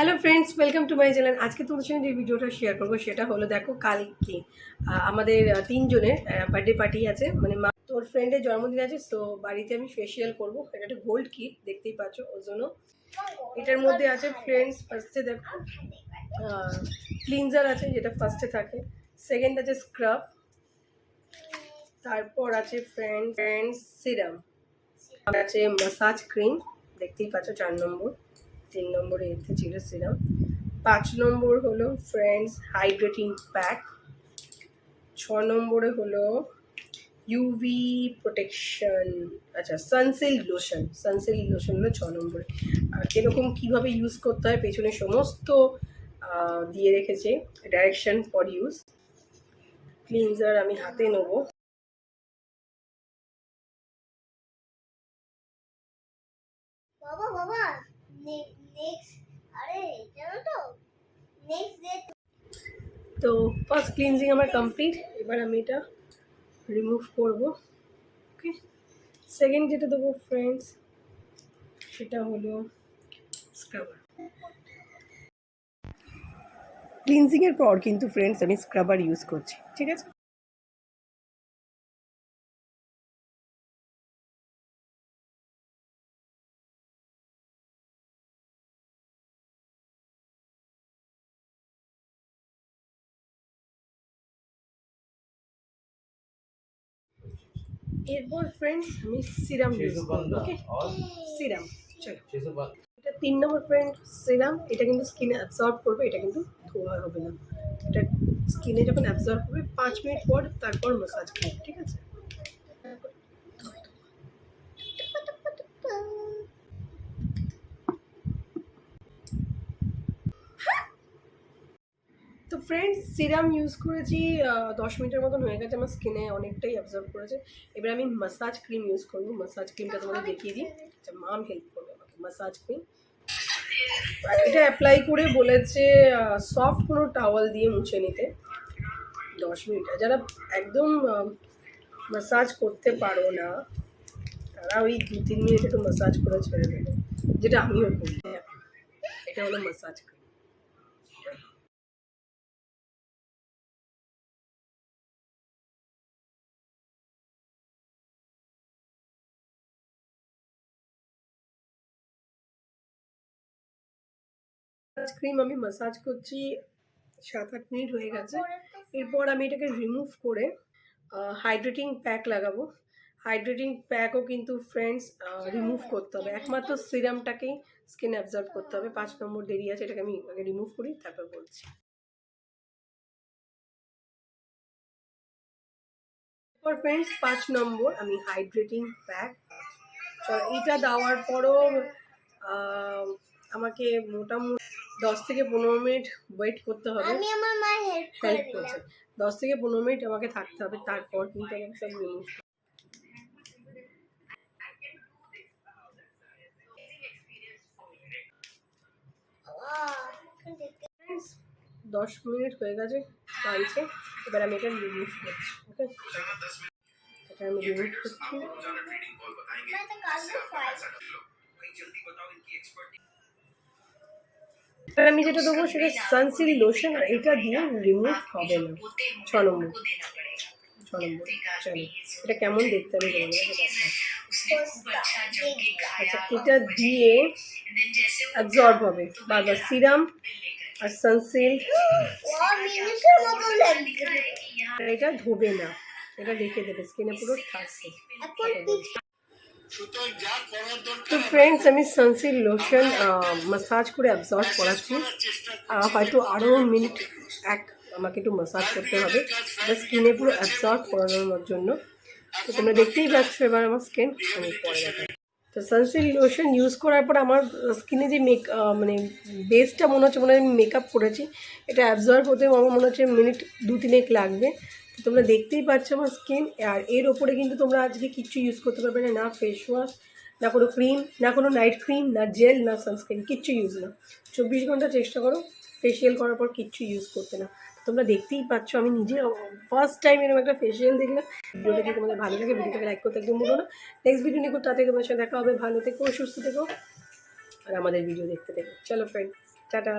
Hello friends welcome to my channel আজকে তোমাদের সঙ্গে যে ভিডিওটা শেয়ার করব সেটা হলো দেখো কালকে আমাদের তিনজনের বার্থডে পার্টি আছে। মানে মা, তোর ফ্রেন্ডের জন্মদিন আছে, তো বাড়িতে আমি ফেসিয়াল করব। এটা একটা গোল্ড কিট দেখতেই পাচ্ছ ওর জন্য। এটার মধ্যে আছে ফ্রেন্ডস ফার্স্টে দেখো ক্লিনজার আছে, যেটা ফার্স্টে থাকে। সেকেন্ড আছে স্ক্রাব তারপর আছে ফ্রেন্ড ফ্রেন্ডস সিরাম আছে মাসাজ ক্রিম দেখতেই পাচ্ছ চার নম্বর। তিন নম্বরে এতে ছিল সিরাম পাঁচ নম্বর হলো ফ্রেন্ডস হাইড্রেটিং প্যাক ছ নম্বরে হলো ইউভি প্রোটেকশন আচ্ছা সানসিল্ক লোশন সানসিল্ক লোশন হলো ছ নম্বরে। এরকম কীভাবে ইউজ করতে হয়, পেছনে সমস্ত দিয়ে রেখেছে। ডাইরেকশন ফর ইউজ ক্লিনজার আমি হাতে নেব। বাবা বাবা! নেক্সট আরে জানো তো? নেক্সট ডে তো ফার্স্ট ক্লিনজিং আমার কমপ্লিট এবার আমি এটা রিমুভ করব ওকে সেকেন্ড যেটা দেবো ফ্রেন্ডস সেটা হলো স্ক্রাবার ক্লিনজিংয়ের পর কিন্তু ফ্রেন্ডস আমি স্ক্রাবার ইউজ করছি ঠিক আছে? এরপর ফ্রেন্ডস আমি সিরাম ইউজ করব ওকে সিরাম চলো। এটা তিন নম্বর ফ্রেন্ড সিরাম এটা কিন্তু স্কিনে অ্যাবজর্ব করবে এটা কিন্তু ধোয়া হবে না। এটা স্কিনে যখন অ্যাবজর্ব করবে পাঁচ মিনিট পর তারপর ম্যাসাজ করবে ঠিক আছে? তো ফ্রেন্ডস সিরাম ইউজ করেছি দশ মিনিটের মতন হয়ে গেছে আমার স্কিনে অনেকটাই অ্যাবজর্ব করেছে। এবার আমি মাসাজ ক্রিম ইউজ করব। মাসাজ ক্রিমটা তোমাদের দেখিয়ে দিই। আচ্ছা মাম হেল্প করবে আমাকে। মাসাজ ক্রিম এটা অ্যাপ্লাই করে বলেছে সফট কোনো টাওয়াল দিয়ে মুছে নিতে। দশ মিনিট। যারা একদম মাসাজ করতে পারো না, তারা ওই দু তিন মিনিট একটু মাসাজ করে ছেড়ে দেবে। যেটা আমিও করি। এটা হলো মাসাজ ক্রিম ক্রিম আমি মাসাজ করছি সাত আট মিনিট হয়ে গেছে। এরপর আমি এটাকে রিমুভ করে হাইড্রেটিং প্যাক লাগাবো। হাইড্রেটিং প্যাকও কিন্তু ফ্রেন্ডস রিমুভ করতে হবে। একমাত্র সিরামটাকেই স্কিন অ্যাবজর্ব করতে হবে। পাঁচ নম্বর দেরি আছে, এটাকে আমি আগে রিমুভ করি, তারপর বলছি। এরপর ফ্রেন্ডস পাঁচ নম্বর আমি হাইড্রেটিং প্যাক এটা দেওয়ার পরও আমাকে মোটামুটি দশ থেকে পনেরো মিনিট ওয়েট করতে হবে। আমি আমার মায়ের হেল্প হেল্প করছে। দশ থেকে পনেরো মিনিট আমাকে থাকতে হবে তারপর কিন্তু আমাকে সব রিমুভ দশ মিনিট হয়ে গেছে টানছে এবার আমি এটা রিমুভ করছি ওকে এটা আমি রিমুভ করছি। আর আমি যেটা দেবো সেটা সানসিল লোশন আর এটা দিয়ে রিমুভ হবে না। ছ নম্বর। ছ নম্বর। চলো। এটা কেমন দেখতে আমি আচ্ছা এটা দিয়ে অ্যাবজর্ব হবে। বারবার সিরাম আর সানসিল্ক এটা ধোবে না। এটা দেখে দেবে স্কিনে পুরো থাকছে তো ফ্রেন্ডস আমি সানসিল লোশন মাসাজ করে অ্যাবজর্ব করাচ্ছি। হয়তো আরও মিনিট এক আমাকে একটু মাসাজ করতে হবে। এটা স্কিনে পুরো অ্যাবজর্ব করানোর জন্য। তো তোমরা দেখতেই পাচ্ছ এবার আমার স্কিন আমি পরে দেখাই তো সানসিল লোশন ইউজ করার পর আমার স্কিনে যে মেক মানে বেসটা মনে হচ্ছে মনে হয় আমি মেকআপ করেছি। এটা অ্যাবজর্ব হতে আমার মনে হচ্ছে মিনিট দু তিনেক লাগবে। তোমরা দেখতেই পাচ্ছ আমার স্কিন আর এর ওপরে কিন্তু তোমরা আজকে কিচ্ছু ইউজ করতে পারবে না না ফেস ওয়াশ না কোনো ক্রিম না কোনো নাইট ক্রিম না জেল না সানস্ক্রিন কিচ্ছু ইউজ না। চব্বিশ ঘণ্টা চেষ্টা করো ফেসিয়াল করার পর কিচ্ছু ইউজ করতে না। তোমরা দেখতেই পাচ্ছ, আমি নিজে ফার্স্ট টাইম এরকম একটা ফেসিয়াল দেখলাম। ভিডিওটা যদি তোমাদের ভালো লাগে, ভিডিওটাকে লাইক করতে একদম বলো না। নেক্সট ভিডিও নিয়ে তাড়াতাড়ি তোমার সাথে দেখা হবে। ভালো থেকো, সুস্থ থেকো, আর আমাদের ভিডিও দেখতে দেখো। চলো ফ্রেন্ড টাটা।